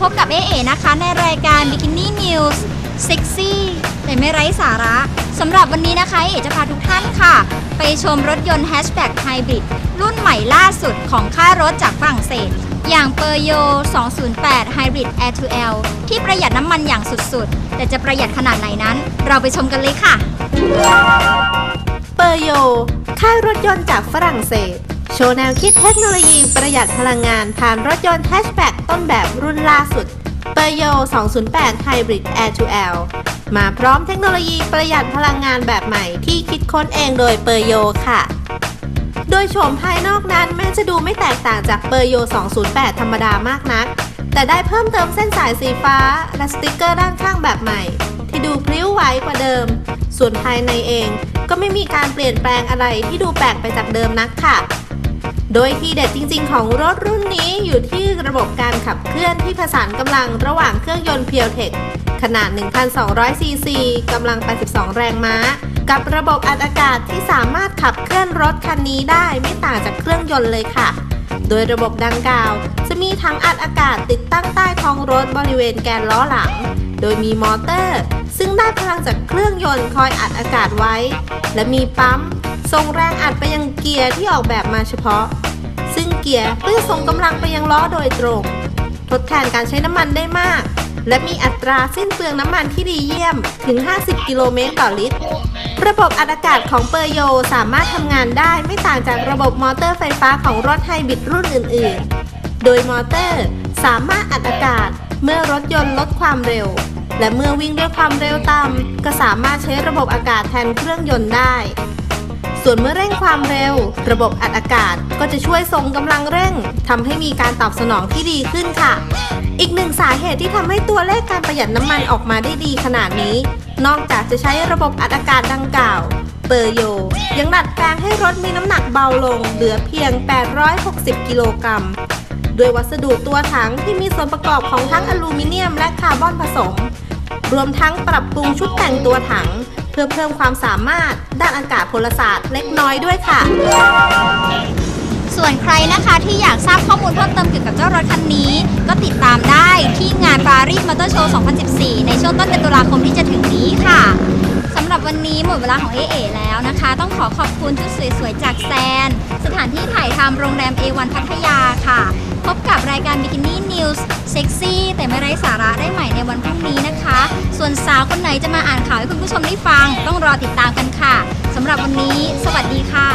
พบกับเอเอนะคะ ในรายการ Bikini News Sexy แต่ไม่ไร้สาระสำหรับวันนี้นะคะเอจะพาทุกท่านค่ะ ไปชมรถยนต์ Hatchback Hybrid รุ่นใหม่ล่าสุดของค่ายรถจากฝรั่งเศส อย่างเปอร์โย 208 Hybrid Air to L ที่ประหยัดน้ำมันอย่างสุดๆ แต่จะประหยัดขนาดไหนนั้น เราไปชมกันเลยค่ะ เปอร์โย ค่ายรถยนต์จากฝรั่งเศส โชว์แนวคิดเทคโนโลยีประหยัดพลังงาน ผ่านรถยนต์แฮชแบ็กต้นแบบรุ่นล่าสุดเปอร์โย208 Hybrid Air to L มาพร้อมเทคโนโลยีประหยัดพลังงานแบบใหม่ที่คิดค้นเองโดยเปโยค่ะ โดยโฉมภายนอกนั้นแม้จะดูไม่แตกต่างจากเปอร์โย208 ธรรมดามากนัก แต่ได้เพิ่มเติมเส้นสายสีฟ้า และสติกเกอร์ด้านข้างแบบใหม่ ที่ดูพลิ้วไหวกว่าเดิม ส่วนภายในเองก็ไม่มีการเปลี่ยนแปลงอะไรที่ดูแปลกไปจากเดิมนักค่ะ โดยที่เด็ดจริง ๆ ของรถรุ่นนี้อยู่ที่ระบบการขับเคลื่อนที่ผสานกำลังระหว่างเครื่องยนต์เพียวเทคขนาด 1,200 ซีซี กำลัง 82 แรงม้า กับระบบอัดอากาศที่สามารถขับเคลื่อนรถคันนี้ได้ไม่ต่างจากเครื่องยนต์เลยค่ะ โดยระบบดังกล่าว จะมีถังอัดอากาศติดตั้งใต้ท้องรถบริเวณแกนล้อหลัง โดยมีมอเตอร์ ซึ่งได้พลังจากเครื่องยนต์คอยอัดอากาศไว้ และมีปั๊มส่งแรงอัดไปยังเกียร์ที่ออกแบบมาเฉพาะ เกียร์ก็จะส่งกำลังไปยังล้อโดยตรง ทดแทนการใช้น้ำมันได้มาก และมีอัตราสิ้นเปลืองน้ำมันที่ดีเยี่ยมถึง 50 กิโลเมตรต่อลิตร ระบบอัดอากาศของเปอร์โยสามารถทำงานได้ไม่ต่างจากระบบมอเตอร์ไฟฟ้าของรถไฮบริดรุ่นอื่น ๆ โดยมอเตอร์สามารถอัดอากาศเมื่อรถยนต์ลดความเร็ว และเมื่อวิ่งด้วยความเร็วต่ำก็สามารถใช้ระบบอากาศแทนเครื่องยนต์ได้ ส่วนเมื่อเร่งความเร็ว ระบบอัดอากาศก็จะช่วยส่งกำลังเร่งทำให้มีการตอบสนองที่ดีขึ้นค่ะ อีกหนึ่งสาเหตุที่ทำให้ตัวเลขการประหยัดน้ำมันออกมาได้ดีขนาดนี้ นอกจากจะใช้ระบบอัดอากาศดังกล่าวเปอร์โย ยังดัดแปลงให้รถมีน้ำหนักเบาลง เหลือเพียง 860 กิโลกรัมด้วยวัสดุตัวถังที่มีส่วนประกอบของทั้งอลูมิเนียมและคาร์บอนผสม รวมทั้งปรับปรุงชุดแต่งตัวถัง เพื่อเพิ่มความสามารถด้านอากาศพลศาสตร์เล็กน้อยด้วยค่ะ ส่วนใครนะคะที่อยากทราบข้อมูลเพิ่มเติมเกี่ยวกับเจ้ารถคันนี้ ก็ติดตามได้ที่งาน Paris Motor Show 2014 ในช่วงต้นเดือนตุลาคมที่จะถึงนี้ค่ะสำหรับวันนี้หมดเวลาของเอเอแล้วนะคะ ต้องขอขอบคุณชุดสวยๆจากแซน สถานที่ถ่ายทำโรงแรม A1 พัทยาค่ะ พบกับรายการ Bikini News เซ็กซี่แต่ไม่ไร้สาระได้ใหม่ในวันพรุ่งนี้นะคะ ส่วนสาวคนไหนจะมาอ่านข่าวให้คุณผู้ชมได้ฟัง ต้องรอติดตามกันค่ะสำหรับวันนี้ สวัสดีค่ะ